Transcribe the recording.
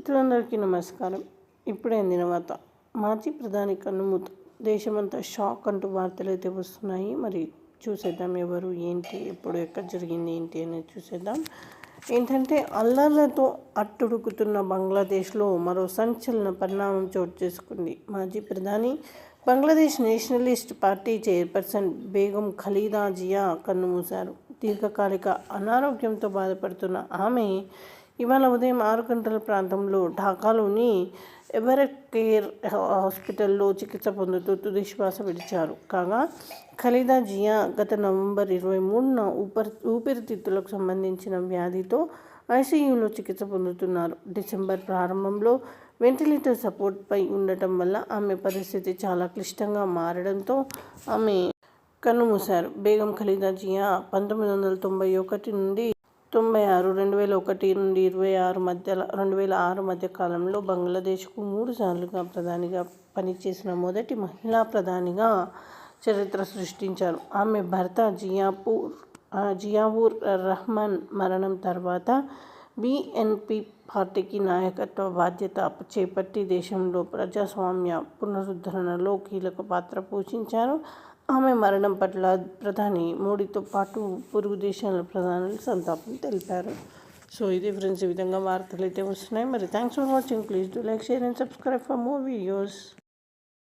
మిత్రులందరికీ నమస్కారం. ఇప్పుడే అందిన వార్త. మాజీ ప్రధాని కన్నుమూత. దేశమంతా షాక్ అంటూ వార్తలు అయితే వస్తున్నాయి. మరి చూసేద్దాం ఎవరు ఏంటి ఎప్పుడు ఎక్కడ జరిగింది ఏంటి అనేది చూసేద్దాం. ఏంటంటే అల్లర్లతో అట్టుడుకుతున్న బంగ్లాదేశ్లో మరో సంచలన పరిణామం చోటు చేసుకుంది. మాజీ ప్రధాని Bangladesh nationalist party chairperson Begum Khaleda Zia కన్నుమూశారు. దీర్ఘకాలిక అనారోగ్యంతో బాధపడుతున్న ఆమె ఇవాళ ఉదయం ఆరు గంటల ప్రాంతంలో ఢాకాలోని ఎవరెట్ కేర్ హాస్పిటల్లో చికిత్స పొందుతూ తుది శ్వాస విడిచారు. కాగా ఖలీదా జియా గత నవంబర్ ఇరవై మూడున ఊపర్ ఊపిరితిత్తులకు సంబంధించిన వ్యాధితో ఐసీయూలో చికిత్స పొందుతున్నారు. డిసెంబర్ ప్రారంభంలో వెంటిలేటర్ సపోర్ట్పై ఉండటం వల్ల ఆమె పరిస్థితి చాలా క్లిష్టంగా మారడంతో ఆమె కన్నుమూశారు. బేగం ఖలీదా జియా పంతొమ్మిది వందల తొంభై ఒకటి నుండి తొంభై ఆరు రెండు వేల ఒకటి నుండి ఇరవై ఆరు మధ్య రెండు వేల ఆరు మధ్య కాలంలో బంగ్లాదేశ్కు మూడు సార్లుగా ప్రధానిగా పనిచేసిన మొదటి మహిళా ప్రధానిగా చరిత్ర సృష్టించారు. ఆమె భర్త జియాపూర్ జియావూర్ రహమాన్ మరణం తర్వాత బిఎన్పి పార్టీకి నాయకత్వ బాధ్యత చేపట్టి దేశంలో ప్రజాస్వామ్య పునరుద్ధరణలో కీలక పాత్ర పోషించారు. ఆమె మరణం పట్ల ప్రధాని మోడీతో పాటు పొరుగు దేశాల ప్రధానులు సంతాపం తెలిపారు. సో ఇది ఫ్రెండ్స్ ఈ విధంగా వార్తలు అయితే వస్తున్నాయి. మరి thanks for watching please do like share and subscribe for more videos